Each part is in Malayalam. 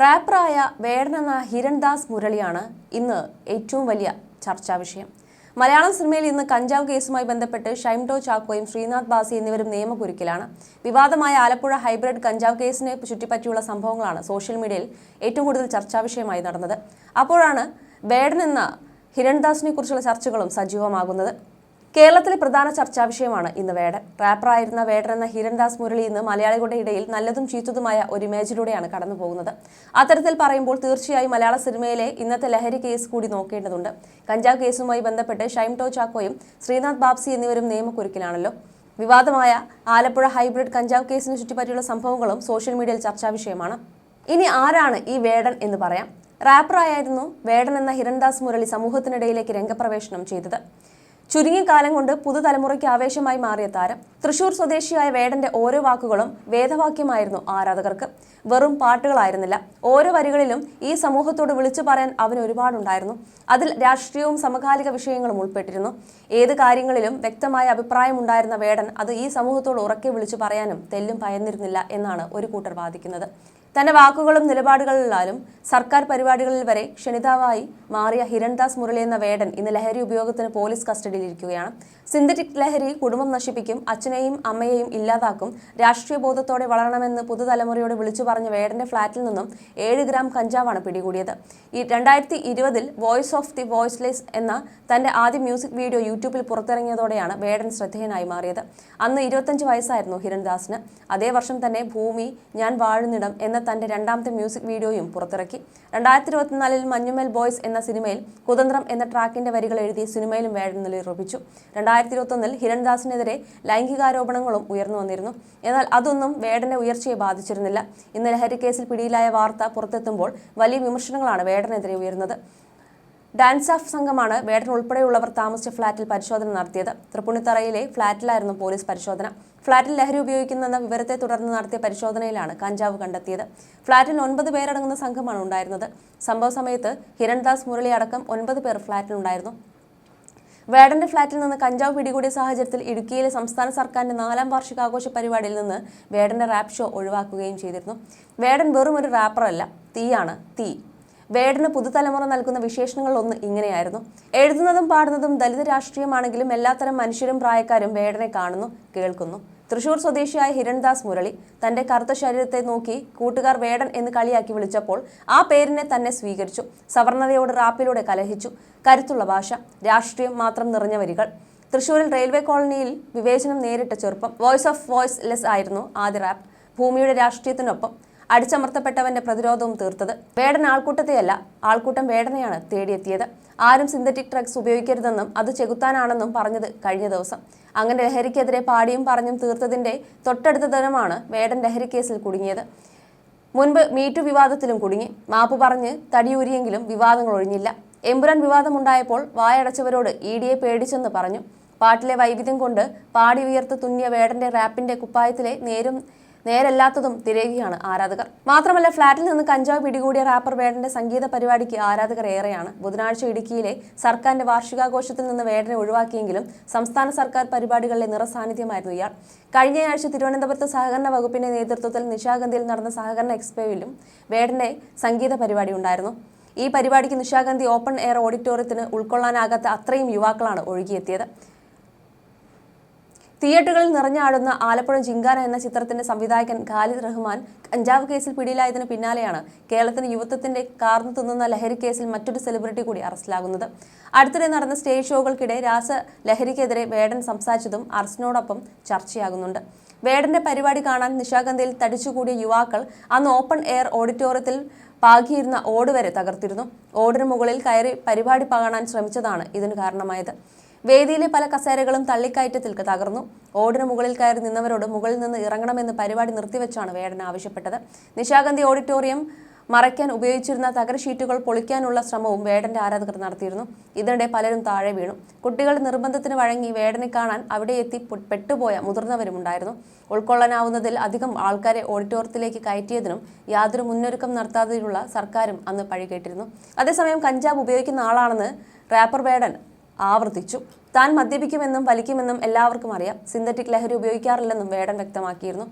റാപ്പറായ വേടനെന്ന ഹിരൺദാസ് മുരളിയാണ് ഇന്ന് ഏറ്റവും വലിയ ചർച്ചാ വിഷയം. മലയാളം സിനിമയിൽ ഇന്ന് കഞ്ചാവ് കേസുമായി ബന്ധപ്പെട്ട് ഷൈംടോ ചാക്കോയും ശ്രീനാഥ് ബാസി എന്നിവരും നിയമക്കുരുക്കിലാണ് വിവാദമായ ആലപ്പുഴ ഹൈബ്രിഡ് കഞ്ചാവ് കേസിനെ ചുറ്റിപ്പറ്റിയുള്ള സംഭവങ്ങളാണ് സോഷ്യൽ മീഡിയയിൽ ഏറ്റവും കൂടുതൽ ചർച്ചാ വിഷയമായി നടന്നത്. അപ്പോഴാണ് വേടൻ എന്ന ഹിരൺദാസിനെ കുറിച്ചുള്ള ചർച്ചകളും സജീവമാകുന്നത്. കേരളത്തിലെ പ്രധാന ചർച്ചാ വിഷയമാണ് ഇന്ന് വേടൻ. റാപ്പറായിരുന്ന വേടൻ എന്ന ഹിരൺദാസ് മുരളി ഇന്ന് മലയാളികളുടെ ഇടയിൽ നല്ലതും ചീത്തതുമായ ഒരു ഇമേജിലൂടെയാണ് കടന്നു പോകുന്നത് അത്തരത്തിൽ പറയുമ്പോൾ തീർച്ചയായും മലയാള സിനിമയിലെ ഇന്നത്തെ ലഹരി കേസ് കൂടി നോക്കേണ്ടതുണ്ട്. കഞ്ചാവ് കേസുമായി ബന്ധപ്പെട്ട് ഷൈം ടോ ചാക്കോയും ശ്രീനാഥ് ബാബ്സി എന്നിവരും നിയമക്കുരുക്കിലാണല്ലോ. വിവാദമായ ആലപ്പുഴ ഹൈബ്രിഡ് കഞ്ചാവ് കേസിനെ ചുറ്റിപ്പറ്റിയുള്ള സംഭവങ്ങളും സോഷ്യൽ മീഡിയയിൽ ചർച്ചാ വിഷയമാണ്. ഇനി ആരാണ് ഈ വേടൻ എന്ന് പറയാം. റാപ്പറായിരുന്നു വേടൻ എന്ന ഹിരൺദാസ് മുരളി സമൂഹത്തിനിടയിലേക്ക് രംഗപ്രവേശനം ചെയ്തത്. ചുരുങ്ങിയ കാലം കൊണ്ട് പുതുതലമുറയ്ക്ക് ആവേശമായി മാറിയ താരം തൃശൂർ സ്വദേശിയായ വേടന്റെ ഓരോ വാക്കുകളും വേദവാക്യമായിരുന്നു ആരാധകർക്ക്. വെറും പാട്ടുകളായിരുന്നില്ല. ഓരോ വരികളിലും ഈ സമൂഹത്തോട് വിളിച്ചു പറയാൻ അവന് ഒരുപാടുണ്ടായിരുന്നു. അതിൽ രാഷ്ട്രീയവും സമകാലിക വിഷയങ്ങളും ഉൾപ്പെട്ടിരുന്നു. ഏത് കാര്യങ്ങളിലും വ്യക്തമായ അഭിപ്രായം ഉണ്ടായിരുന്ന വേടൻ അത് ഈ സമൂഹത്തോട് ഉറക്കെ വിളിച്ചു പറയാനും തെല്ലും ഭയന്നിരുന്നില്ല എന്നാണ് ഒരു കൂട്ടർ വാദിക്കുന്നത്. തന്റെ വാക്കുകളും നിലപാടുകളിലാലും സർക്കാർ പരിപാടികളിൽ വരെ ക്ഷണിതാവായി മാറിയ ഹിരൺദാസ് മുരളി എന്ന വേടൻ ഇന്ന് ലഹരി ഉപയോഗത്തിന് പോലീസ് കസ്റ്റഡിയിലിരിക്കുകയാണ്. സിന്തറ്റിക് ലഹരി കുടുംബം നശിപ്പിക്കും അച്ഛനെയും അമ്മയെയും ഇല്ലാതാക്കും രാഷ്ട്രീയ ബോധത്തോടെ വളരണമെന്ന് പുതുതലമുറയോട് വിളിച്ചു പറഞ്ഞ വേടന്റെ ഫ്ളാറ്റിൽ നിന്നും ഏഴ് ഗ്രാം കഞ്ചാവാണ് പിടികൂടിയത്. ഈ രണ്ടായിരത്തി ഇരുപതിൽ വോയിസ് ഓഫ് ദി വോയിസ്ലെസ് എന്ന തന്റെ ആദ്യ മ്യൂസിക് വീഡിയോ യൂട്യൂബിൽ പുറത്തിറങ്ങിയതോടെയാണ് വേടൻ ശ്രദ്ധേയനായി മാറിയത്. അന്ന് ഇരുപത്തഞ്ച് വയസ്സായിരുന്നു ഹിരൺദാസിന്. അതേ വർഷം തന്നെ ഭൂമി ഞാൻ വാഴുന്നിടം എന്ന തന്റെ രണ്ടാമത്തെ മ്യൂസിക് വീഡിയോയും പുറത്തിറക്കി. രണ്ടായിരത്തി ഇരുപത്തിനാലിൽ മഞ്ഞുമേൽ ബോയ്സ് എന്ന സിനിമയിൽ കുതന്ത്രം എന്ന ട്രാക്കിന്റെ വരികൾ എഴുതി സിനിമയിലും വേടൻ നിലയുറപ്പിച്ചു. രണ്ടായിരത്തി ഇരുപത്തൊന്നിൽ ഹിരൺദാസിനെതിരെ ലൈംഗികാരോപണങ്ങളും ഉയർന്നു വന്നിരുന്നു. എന്നാൽ അതൊന്നും വേടന്റെ ഉയർച്ചയെ ബാധിച്ചിരുന്നില്ല. ഇന്ന് ലഹരിക്കേസിൽ കേസിൽ പിടിയിലായ വാർത്ത പുറത്തെത്തുമ്പോൾ വലിയ വിമർശനങ്ങളാണ് വേടനെതിരെ ഉയരുന്നത്. ഡാൻസ് ഓഫ് സംഘമാണ് വേടൻ ഉൾപ്പെടെയുള്ളവർ താമസിച്ച ഫ്ളാറ്റിൽ പരിശോധന നടത്തിയത്. തൃപ്പൂണിത്തറയിലെ ഫ്ളാറ്റിലായിരുന്നു പോലീസ് പരിശോധന. ഫ്ളാറ്റിൽ ലഹരി ഉപയോഗിക്കുന്നെന്ന വിവരത്തെ തുടർന്ന് നടത്തിയ പരിശോധനയിലാണ് കഞ്ചാവ് കണ്ടെത്തിയത്. ഫ്ളാറ്റിൽ ഒൻപത് പേരടങ്ങുന്ന സംഘമാണ് ഉണ്ടായിരുന്നത്. സംഭവ സമയത്ത് ഹിരൺദാസ് മുരളി അടക്കം ഒൻപത് പേർ ഫ്ളാറ്റിലുണ്ടായിരുന്നു. വേടന്റെ ഫ്ളാറ്റിൽ നിന്ന് കഞ്ചാവ് പിടികൂടിയ സാഹചര്യത്തിൽ ഇടുക്കിയിലെ സംസ്ഥാന സർക്കാരിന്റെ നാലാം വാർഷികാഘോഷ പരിപാടിയിൽ നിന്ന് വേടന്റെ റാപ്പ് ഷോ ഒഴിവാക്കുകയും ചെയ്തിരുന്നു. വേടൻ വെറും ഒരു റാപ്പറല്ല തീയാണ് തീ. വേടന് പുതുതലമുറ നൽകുന്ന വിശേഷണങ്ങൾ വിശേഷണങ്ങളിലൊന്ന് ഇങ്ങനെയായിരുന്നു. എഴുതുന്നതും പാടുന്നതും ദലിത് രാഷ്ട്രീയമാണെങ്കിലും എല്ലാത്തരം മനുഷ്യരും പ്രായക്കാരും വേടനെ കാണുന്നു കേൾക്കുന്നു. തൃശൂർ സ്വദേശിയായ ഹിരൺദാസ് മുരളി തന്റെ കറുത്ത ശരീരത്തെ നോക്കി കൂട്ടുകാർ വേടൻ എന്ന് കളിയാക്കി വിളിച്ചപ്പോൾ ആ പേരിനെ തന്നെ സ്വീകരിച്ചു. സവർണതയോട് റാപ്പിലൂടെ കലഹിച്ചു. കരുത്തുള്ള ഭാഷ രാഷ്ട്രീയം മാത്രം നിറഞ്ഞ വരികൾ. തൃശൂരിൽ റെയിൽവേ കോളനിയിൽ വിവേചനം നേരിട്ട ചെറുപ്പം വോയിസ് ഓഫ് വോയിസ് ലെസ് ആയിരുന്നു ആദ്യ റാപ്പ്. ഭൂമിയുടെ രാഷ്ട്രീയത്തിനൊപ്പം അടിച്ചമർത്തപ്പെട്ടവന്റെ പ്രതിരോധവും തീർത്തത്. വേടൻ ആൾക്കൂട്ടത്തെയല്ല ആൾക്കൂട്ടം വേടനെയാണ് തേടിയെത്തിയത്. ആരും സിന്തറ്റിക് ഡ്രഗ്സ് ഉപയോഗിക്കരുതെന്നും അത് ചെകുത്താനാണെന്നും പറഞ്ഞത് കഴിഞ്ഞ ദിവസം. അങ്ങനെ ലഹരിക്കെതിരെ പാടിയും പറഞ്ഞും തീർത്തതിന്റെ തൊട്ടടുത്ത ദിനമാണ് വേടൻ ലഹരിക്കേസിൽ കുടുങ്ങിയത്. മുൻപ് മീറ്റു വിവാദത്തിലും കുടുങ്ങി. മാപ്പ് പറഞ്ഞ് തടിയൂരിയെങ്കിലും വിവാദങ്ങൾ ഒഴിഞ്ഞില്ല. എമ്പുരാൻ വിവാദമുണ്ടായപ്പോൾ വായടച്ചവരോട് ഇ ഡിയെ പേടിച്ചെന്ന് പറഞ്ഞു. പാട്ടിലെ വൈവിധ്യം കൊണ്ട് പാടി ഉയർത്ത് തുന്നിയ വേടന്റെ റാപ്പിന്റെ കുപ്പായത്തിലെ നേരും നേരല്ലാത്തതും തിരയുകയാണ് ആരാധകർ. മാത്രമല്ല ഫ്ളാറ്റിൽ നിന്ന് കഞ്ചാവ് പിടികൂടിയ റാപ്പർ വേടന്റെ സംഗീത പരിപാടിക്ക് ആരാധകർ ഏറെയാണ്. ബുധനാഴ്ച ഇടുക്കിയിലെ സർക്കാരിന്റെ വാർഷികാഘോഷത്തിൽ നിന്ന് വേടനെ ഒഴിവാക്കിയെങ്കിലും സംസ്ഥാന സർക്കാർ പരിപാടികളിലെ നിറസാന്നിധ്യമായിരുന്നു ഇയാൾ. കഴിഞ്ഞയാഴ്ച തിരുവനന്തപുരത്ത് സഹകരണ വകുപ്പിന്റെ നേതൃത്വത്തിൽ നിശാഗന്ധിയിൽ നടന്ന സഹകരണ എക്സ്പോയിലും വേടന്റെ സംഗീത പരിപാടി ഉണ്ടായിരുന്നു. ഈ പരിപാടിക്ക് നിശാഗന്ധി ഓപ്പൺ എയർ ഓഡിറ്റോറിയത്തിന് ഉൾക്കൊള്ളാനാകാത്ത അത്രയും യുവാക്കളാണ് ഒഴുകിയെത്തിയത്. തിയേറ്ററുകളിൽ നിറഞ്ഞാടുന്ന ആലപ്പുഴ ജിങ്കാന എന്ന ചിത്രത്തിന്റെ സംവിധായകൻ ഖാലിദ് റഹ്മാൻ കഞ്ചാവ് കേസിൽ പിടിയിലായതിനു പിന്നാലെയാണ് കേരളത്തിന് യുവത്വത്തിന്റെ കാർന്നു തിന്നുന്ന ലഹരി കേസിൽ മറ്റൊരു സെലിബ്രിറ്റി കൂടി അറസ്റ്റിലാകുന്നത്. അടുത്തിടെ നടന്ന സ്റ്റേജ് ഷോകൾക്കിടെ രാസ ലഹരിക്കെതിരെ വേടൻ സംസാരിച്ചതും അറസ്റ്റിനോടൊപ്പം ചർച്ചയാകുന്നുണ്ട്. വേടന്റെ പരിപാടി കാണാൻ നിശാഗന്ധിയിൽ തടിച്ചുകൂടിയ യുവാക്കൾ അന്ന് ഓപ്പൺ എയർ ഓഡിറ്റോറിയത്തിൽ പാകിയിരുന്ന ഓട് വരെ തകർത്തിരുന്നു. ഓടിന് മുകളിൽ കയറി പരിപാടി കാണാൻ ശ്രമിച്ചതാണ് ഇതിന് കാരണമായത്. വേദിയിലെ പല കസേരകളും തള്ളിക്കയറ്റത്തിൽ തകർന്നു. ഓടിന് മുകളിൽ കയറി നിന്നവരോട് മുകളിൽ നിന്ന് ഇറങ്ങണമെന്ന് പരിപാടി നിർത്തിവെച്ചാണ് വേടന ആവശ്യപ്പെട്ടത്. നിശാഗന്ധി ഓഡിറ്റോറിയം മറയ്ക്കാൻ ഉപയോഗിച്ചിരുന്ന തകര ഷീറ്റുകൾ പൊളിക്കാനുള്ള ശ്രമവും വേടന്റെ ആരാധകർ നടത്തിയിരുന്നു. ഇതിനിടെ പലരും താഴെ വീണു. കുട്ടികൾ നിർബന്ധത്തിന് വഴങ്ങി വേടനെ കാണാൻ അവിടെ എത്തി പെട്ടുപോയ മുതിർന്നവരും ഉണ്ടായിരുന്നു. ഉൾക്കൊള്ളാനാവുന്നതിൽ അധികം ആൾക്കാരെ ഓഡിറ്റോറിയത്തിലേക്ക് കയറ്റിയതിനും യാതൊരു മുന്നൊരുക്കം നടത്താതെയുള്ള സർക്കാരും അന്ന് പഴികേട്ടിരുന്നു അതേസമയം കഞ്ചാബ് ഉപയോഗിക്കുന്ന ആളാണെന്ന് റാപ്പർ വേടൻ ആവർത്തിച്ചു. താൻ മദ്യപിക്കുമെന്നും വലിക്കുമെന്നും എല്ലാവർക്കും അറിയാം. സിന്തറ്റിക് ലഹരി ഉപയോഗിക്കാറില്ലെന്നും വേടൻ വ്യക്തമാക്കിയിരുന്നു.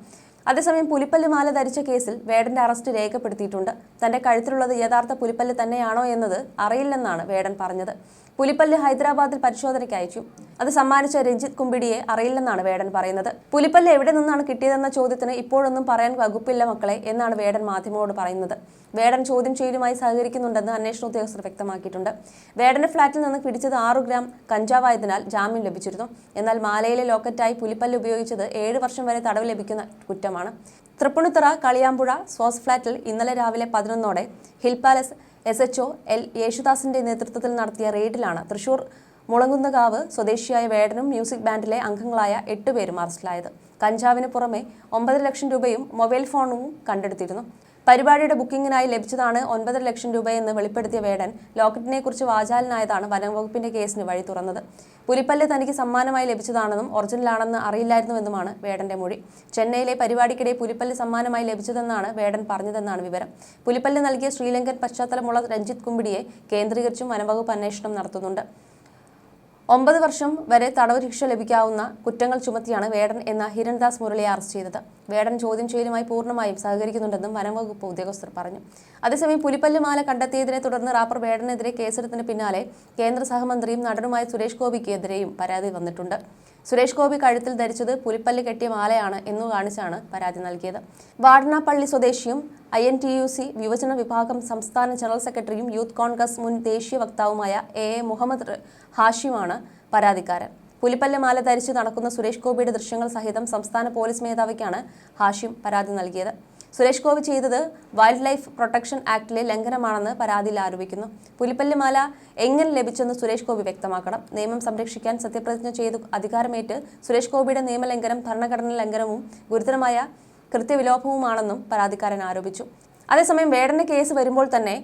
അതേസമയം പുലിപ്പല്ല് മാല ധരിച്ച കേസിൽ വേടന്റെ അറസ്റ്റ് രേഖപ്പെടുത്തിയിട്ടുണ്ട്. തന്റെ കഴുത്തിലുള്ളത് യഥാർത്ഥ പുലിപ്പല്ല് തന്നെയാണോ എന്നത് അറിയില്ലെന്നാണ് വേടൻ പറഞ്ഞത്. പുലിപ്പല്ല് ഹൈദരാബാദിൽ പരിശോധനയ്ക്ക് അയച്ചു അത് സമ്മാനിച്ച രഞ്ജിത് കുമ്പിടിയെ അറിയില്ലെന്നാണ് വേടൻ പറയുന്നത്. പുലിപ്പല്ല് എവിടെ നിന്നാണ് കിട്ടിയതെന്ന ചോദ്യത്തിന് ഇപ്പോഴൊന്നും പറയാൻ വകുപ്പില്ല മക്കളെ എന്നാണ് വേടൻ മാധ്യമങ്ങളോട് പറയുന്നത്. വേടൻ ചോദ്യം ചെയ്യലുമായി സഹകരിക്കുന്നുണ്ടെന്ന് അന്വേഷണ ഉദ്യോഗസ്ഥർ വ്യക്തമാക്കിയിട്ടുണ്ട്. വേടന്റെ ഫ്ളാറ്റിൽ നിന്ന് പിടിച്ചത് ആറു ഗ്രാം കഞ്ചാവായതിനാൽ ജാമ്യം ലഭിച്ചിരുന്നു. എന്നാൽ മാലയിലെ ലോക്കറ്റായി പുലിപ്പല്ല് ഉപയോഗിച്ചത് ഏഴ് വർഷം വരെ തടവ് ലഭിക്കുന്ന കുറ്റമാണ്. തൃപ്പുണിത്തറ കളിയാമ്പുഴ സോസ് ഫ്ലാറ്റിൽ ഇന്നലെ രാവിലെ പതിനൊന്നോടെ hill palace S H L യേശുദാസിന്റെ നേതൃത്വത്തിൽ നടത്തിയ റെയ്ഡിലാണ് തൃശൂർ മുളങ്കുന്നകാവ് സ്വദേശിയായ വേടനും മ്യൂസിക് ബാൻഡിലെ അംഗങ്ങളായ എട്ടുപേരും അറസ്റ്റിലായത്. കഞ്ചാവിന് പുറമെ ഒമ്പത് ലക്ഷം രൂപയും മൊബൈൽ ഫോണും കണ്ടെടുത്തിരുന്നു. പരിപാടിയുടെ ബുക്കിംഗിനായി ലഭിച്ചതാണ് ഒൻപതര ലക്ഷം രൂപയെന്ന് വെളിപ്പെടുത്തിയ വേടൻ ലോക്കറ്റിനെ കുറിച്ച് വാചാലനായതാണ് വനംവകുപ്പിന്റെ കേസിന് വഴി തുറന്നത്. പുലിപ്പല്ല് തനിക്ക് സമ്മാനമായി ലഭിച്ചതാണെന്നും ഒറിജിനലാണെന്ന് അറിയില്ലായിരുന്നുവെന്നുമാണ് വേടന്റെ മൊഴി. ചെന്നൈയിലെ പരിപാടിക്കിടെ പുലിപ്പല്ല് സമ്മാനമായി ലഭിച്ചതെന്നാണ് വേടൻ പറഞ്ഞതെന്നാണ് വിവരം. പുലിപ്പല്ല് നൽകിയ ശ്രീലങ്കൻ പശ്ചാത്തലമുള്ള രഞ്ജിത് കുമ്പിടിയെ കേന്ദ്രീകരിച്ചും വനംവകുപ്പ് അന്വേഷണം നടത്തുന്നുണ്ട്. ഒമ്പത് വർഷം വരെ തടവ് ശിക്ഷ ലഭിക്കാവുന്ന കുറ്റങ്ങൾ ചുമത്തിയാണ് വേടൻ എന്ന ഹിരൺദാസ് മുരളിയെ അറസ്റ്റ് ചെയ്തത്. വേടൻ ചോദ്യം ചെയ്യലുമായി പൂർണമായും സഹകരിക്കുന്നുണ്ടെന്നും വനംവകുപ്പ് ഉദ്യോഗസ്ഥർ പറഞ്ഞു. അതേസമയം പുലിപ്പല്ല് മാല കണ്ടെത്തിയതിനെ തുടർന്ന് റാപ്പർ വേടനെതിരെ കേസെടുത്തതിന് പിന്നാലെ കേന്ദ്ര സഹമന്ത്രിയും നടനുമായ സുരേഷ് ഗോപിക്കെതിരെയും പരാതി വന്നിട്ടുണ്ട്. സുരേഷ് ഗോപി കഴുത്തിൽ ധരിച്ചത് പുലിപ്പല്ല് കെട്ടിയ മാലയാണ് എന്നു കാണിച്ചാണ് പരാതി നൽകിയത്. വാടനാപ്പള്ളി സ്വദേശിയും I N T U C യുവജന വിഭാഗം സംസ്ഥാന ജനറൽ സെക്രട്ടറിയും യൂത്ത് കോൺഗ്രസ് മുൻ ദേശീയ വക്താവുമായ എ എ മുഹമ്മദ് ഹാഷിമാണ് പരാതിക്കാരൻ. പുലിപ്പല്ല് മാല ധരിച്ച് നടക്കുന്ന സുരേഷ് ഗോപിയുടെ ദൃശ്യങ്ങൾ സഹിതം സംസ്ഥാന പോലീസ് മേധാവിക്കാണ് ഹാഷിം പരാതി നൽകിയത്. സുരേഷ് ഗോപി ചെയ്തത് വൈൽഡ് ലൈഫ് പ്രൊട്ടക്ഷൻ ആക്ടിലെ ലംഘനമാണെന്ന് പരാതിയിൽ ആരോപിക്കുന്നു. പുലിപ്പല്ലിമാല എങ്ങനെ ലഭിച്ചെന്ന് സുരേഷ് ഗോപി വ്യക്തമാക്കണം. നിയമം സംരക്ഷിക്കാൻ സത്യപ്രതിജ്ഞ ചെയ്ത് അധികാരമേറ്റ് സുരേഷ് ഗോപിയുടെ നിയമലംഘനം ഭരണഘടനാ ലംഘനവും ഗുരുതരമായ കൃത്യവിലോപവുമാണെന്നും പരാതിക്കാരൻ ആരോപിച്ചു. അതേസമയം വേടന്റെ കേസ് വരുമ്പോൾ തന്നെ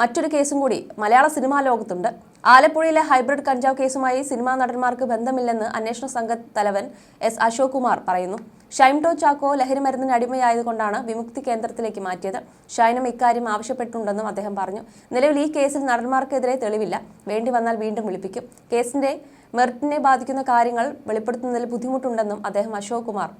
മറ്റൊരു കേസും കൂടി മലയാള സിനിമാ ലോകത്തുണ്ട്. ആലപ്പുഴയിലെ ഹൈബ്രിഡ് കഞ്ചാവ് കേസുമായി സിനിമാ നടന്മാർക്ക് ബന്ധമില്ലെന്ന് അന്വേഷണ സംഘ തലവൻ എസ് അശോക് കുമാർ പറയുന്നു. ഷൈംടോ ചാക്കോ ലഹരി മരുന്നിന് അടിമയായതുകൊണ്ടാണ് വിമുക്തി കേന്ദ്രത്തിലേക്ക് മാറ്റിയത്. ഷൈനും ഇക്കാര്യം ആവശ്യപ്പെട്ടിട്ടുണ്ടെന്നും അദ്ദേഹം പറഞ്ഞു. നിലവിൽ ഈ കേസിൽ നടന്മാർക്കെതിരെ തെളിവില്ല. വേണ്ടി വന്നാൽ വീണ്ടും വിളിപ്പിക്കും. കേസിന്റെ മെറിറ്റിനെ ബാധിക്കുന്ന കാര്യങ്ങൾ വെളിപ്പെടുത്തുന്നതിൽ ബുദ്ധിമുട്ടുണ്ടെന്നും അദ്ദേഹം അശോക് കുമാർ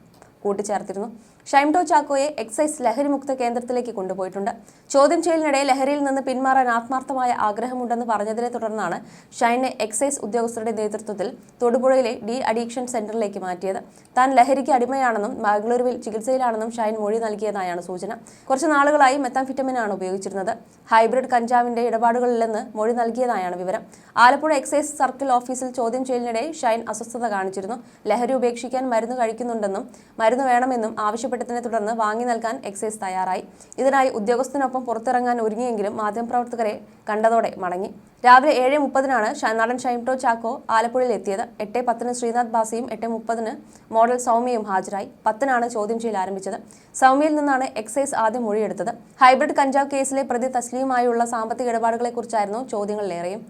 കൂട്ടിച്ചേർത്തിരുന്നു. ഷൈംടോ ചാക്കോയെ എക്സൈസ് ലഹരിമുക്ത കേന്ദ്രത്തിലേക്ക് കൊണ്ടുപോയിട്ടുണ്ട്. ചോദ്യം ചെയ്യലിനിടെ ലഹരിയിൽ നിന്ന് പിന്മാറാൻ ആത്മാർത്ഥമായ ആഗ്രഹമുണ്ടെന്ന് പറഞ്ഞതിനെ തുടർന്നാണ് ഷൈനെ എക്സൈസ് ഉദ്യോഗസ്ഥരുടെ നേതൃത്വത്തിൽ തൊടുപുഴയിലെ ഡി അഡീക്ഷൻ സെന്ററിലേക്ക് മാറ്റിയത്. താൻ ലഹരിക്ക് അടിമയാണെന്നും ബാംഗ്ലൂരുവിൽ ചികിത്സയിലാണെന്നും ഷൈൻ മൊഴി നൽകിയതായാണ് സൂചന. കുറച്ച് നാളുകളായി മെത്താംഫിറ്റമിനാണ് ഉപയോഗിച്ചിരുന്നത്. ഹൈബ്രിഡ് കഞ്ചാവിന്റെ ഇടപാടുകളിലെന്ന് മൊഴി നൽകിയതായാണ് വിവരം. ആലപ്പുഴ എക്സൈസ് സർക്കിൾ ഓഫീസിൽ ചോദ്യം ചെയ്യലിനിടെ ഷൈൻ അസ്വസ്ഥത കാണിച്ചിരുന്നു. ലഹരി ഉപേക്ഷിക്കാൻ മരുന്ന് കഴിക്കുന്നുണ്ടെന്നും മരുന്ന് വേണമെന്നും ആവശ്യപ്പെട്ടതിനെ തുടർന്ന് വാങ്ങി നൽകാൻ എക്സൈസ് തയ്യാറായി. ഇതിനായി ഉദ്യോഗസ്ഥനൊപ്പം പുറത്തിറങ്ങാൻ ഒരുങ്ങിയെങ്കിലും മാധ്യമപ്രവർത്തകരെ കണ്ടതോടെ മടങ്ങി. രാവിലെ ഏഴ് മുപ്പതിനാണ് നടൻ ഷൈംടോ ചാക്കോ ആലപ്പുഴയിൽ എത്തിയത്. എട്ട് പത്തിന് ശ്രീനാഥ് ബാസിയും എട്ട് മുപ്പതിന് മോഡൽ സൗമ്യയും ഹാജരായി. പത്തിനാണ് ചോദ്യം ചെയ്യൽ ആരംഭിച്ചത്. സൗമ്യയിൽ നിന്നാണ് എക്സൈസ് ആദ്യം മൊഴിയെടുത്തത്. ഹൈബ്രിഡ് കഞ്ചാവ് കേസിലെ പ്രതി തസ്ലിയുമായുള്ള സാമ്പത്തിക ഇടപാടുകളെക്കുറിച്ചായിരുന്നു ചോദ്യങ്ങളിലേറെയും.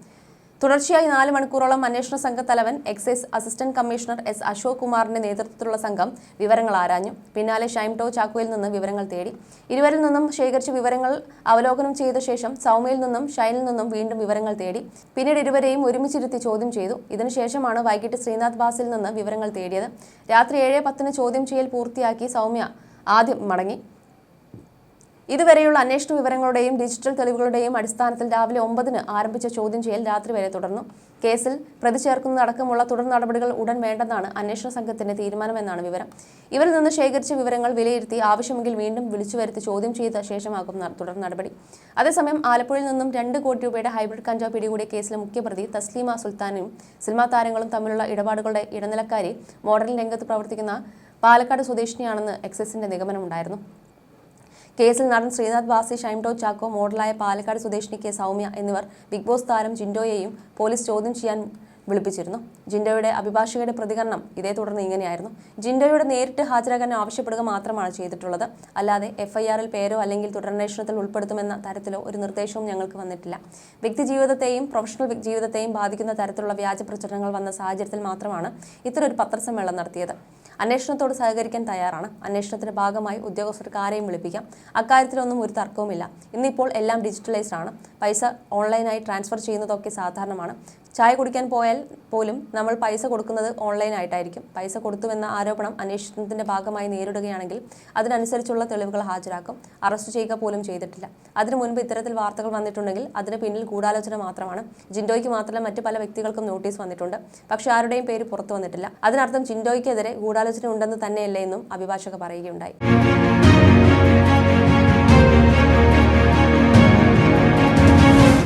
തുടർച്ചയായി നാല് മണിക്കൂറോളം അന്വേഷണ സംഘ തലവൻ excise assistant commissioner S Ashok കുമാറിന്റെ നേതൃത്വത്തിലുള്ള സംഘം വിവരങ്ങൾ ആരാഞ്ഞു. പിന്നാലെ ഷൈംടോ ചാക്കോയിൽ നിന്ന് വിവരങ്ങൾ തേടി. ഇരുവരിൽ നിന്നും ശേഖരിച്ച വിവരങ്ങൾ അവലോകനം ചെയ്ത ശേഷം സൗമ്യയിൽ നിന്നും ഷൈനിൽ നിന്നും വീണ്ടും വിവരങ്ങൾ തേടി. പിന്നീട് ഇരുവരെയും ഒരുമിച്ചിരുത്തി ചോദ്യം ചെയ്തു. ഇതിനുശേഷമാണ് വൈകിട്ട് ശ്രീനാഥ് ബാസിൽ നിന്ന് വിവരങ്ങൾ തേടിയത്. രാത്രി ഏഴ് പത്തിന് ചോദ്യം ചെയ്യൽ പൂർത്തിയാക്കി സൗമ്യ ആദ്യം മടങ്ങി. ഇതുവരെയുള്ള അന്വേഷണ വിവരങ്ങളുടെയും ഡിജിറ്റൽ തെളിവുകളുടെയും അടിസ്ഥാനത്തിൽ രാവിലെ ഒമ്പതിന് ആരംഭിച്ച ചോദ്യം ചെയ്യൽ രാത്രി വരെ തുടർന്നു. കേസിൽ പ്രതി ചേർക്കുന്നതടക്കമുള്ള തുടർ നടപടികൾ ഉടൻ വേണ്ടെന്നാണ് അന്വേഷണ സംഘത്തിന്റെ തീരുമാനമെന്നാണ് വിവരം. ഇവരിൽ നിന്ന് ശേഖരിച്ച വിവരങ്ങൾ വിലയിരുത്തി ആവശ്യമെങ്കിൽ വീണ്ടും വിളിച്ചു വരുത്തി ചോദ്യം ചെയ്ത ശേഷമാകും തുടർ നടപടി. അതേസമയം ആലപ്പുഴയിൽ നിന്നും രണ്ട് കോടി രൂപയുടെ ഹൈബ്രിഡ് കഞ്ചാവ് പിടികൂടിയ കേസിലെ മുഖ്യപ്രതി തസ്ലീമ സുൽത്താനും സിനിമാ താരങ്ങളും തമ്മിലുള്ള ഇടപാടുകളുടെ ഇടനിലക്കാരി മോഡലിംഗ് രംഗത്ത് പ്രവർത്തിക്കുന്ന പാലക്കാട് സ്വദേശിനിയാണെന്ന് എക്സൈസിന്റെ നിഗമനമുണ്ടായിരുന്നു. കേസിൽ നടൻ ശ്രീനാഥ് ബാസി ഷൈംടോ ചാക്കോ മോഡലായ പാലക്കാട് സ്വദേശിനി കെ. സൗമ്യ എന്നിവർ ബിഗ് ബോസ് താരം ജിൻഡോയെയും പോലീസ് ചോദ്യം ചെയ്യാൻ വിളിപ്പിച്ചിരുന്നു. ജിൻഡോയുടെ അഭിഭാഷകയുടെ പ്രതികരണം ഇതേ തുടർന്ന് ഇങ്ങനെയായിരുന്നു. ജിൻഡോയുടെ നേരിട്ട് ഹാജരാകാൻ ആവശ്യപ്പെടുക മാത്രമാണ് ചെയ്തിട്ടുള്ളത്. അല്ലാതെ എഫ്ഐആറിൽ പേരോ അല്ലെങ്കിൽ തുടരന്വേഷണത്തിൽ ഉൾപ്പെടുത്തുമെന്ന തരത്തിലോ ഒരു നിർദ്ദേശവും ഞങ്ങൾക്ക് വന്നിട്ടില്ല. വ്യക്തി ജീവിതത്തെയും പ്രൊഫഷണൽ ജീവിതത്തെയും ബാധിക്കുന്ന തരത്തിലുള്ള വ്യാജ പ്രചരണങ്ങൾ വന്ന സാഹചര്യത്തിൽ മാത്രമാണ് ഇത്തരൊരു പത്രസമ്മേളനം നടത്തിയത്. അന്വേഷണത്തോട് സഹകരിക്കാൻ തയ്യാറാണ്. അന്വേഷണത്തിന്റെ ഭാഗമായി ഉദ്യോഗസ്ഥർക്ക് ആരെയും വിളിപ്പിക്കാം. അക്കാര്യത്തിലൊന്നും ഒരു തർക്കവുമില്ല. ഇന്നിപ്പോൾ എല്ലാം ഡിജിറ്റലൈസ്ഡ് ആണ്. പൈസ ഓൺലൈനായി ട്രാൻസ്ഫർ ചെയ്യുന്നതൊക്കെ സാധാരണമാണ്. ചായ കുടിക്കാൻ പോയാൽ പോലും നമ്മൾ പൈസ കൊടുക്കുന്നത് ഓൺലൈനായിട്ടായിരിക്കും പൈസ കൊടുത്തുവെന്ന ആരോപണം അന്വേഷണത്തിന്റെ ഭാഗമായി നേരിടുകയാണെങ്കിൽ അതിനനുസരിച്ചുള്ള തെളിവുകൾ ഹാജരാക്കും. അറസ്റ്റ് ചെയ്യുക പോലും ചെയ്തിട്ടില്ല. അതിനു മുൻപ് ഇത്തരത്തിൽ വാർത്തകൾ വന്നിട്ടുണ്ടെങ്കിൽ അതിന് പിന്നിൽ ഗൂഢാലോചന മാത്രമാണ്. ജിൻഡോയ്ക്ക് മാത്രമല്ല മറ്റ് പല വ്യക്തികൾക്കും നോട്ടീസ് വന്നിട്ടുണ്ട്. പക്ഷേ ആരുടെയും പേര് പുറത്തു വന്നിട്ടില്ല. അതിനർത്ഥം ജിൻഡോയ്ക്കെതിരെ ഗൂഢാലോചന ഉണ്ടെന്ന് തന്നെയല്ലേ എന്നും അഭിഭാഷക പറയുകയുണ്ടായി.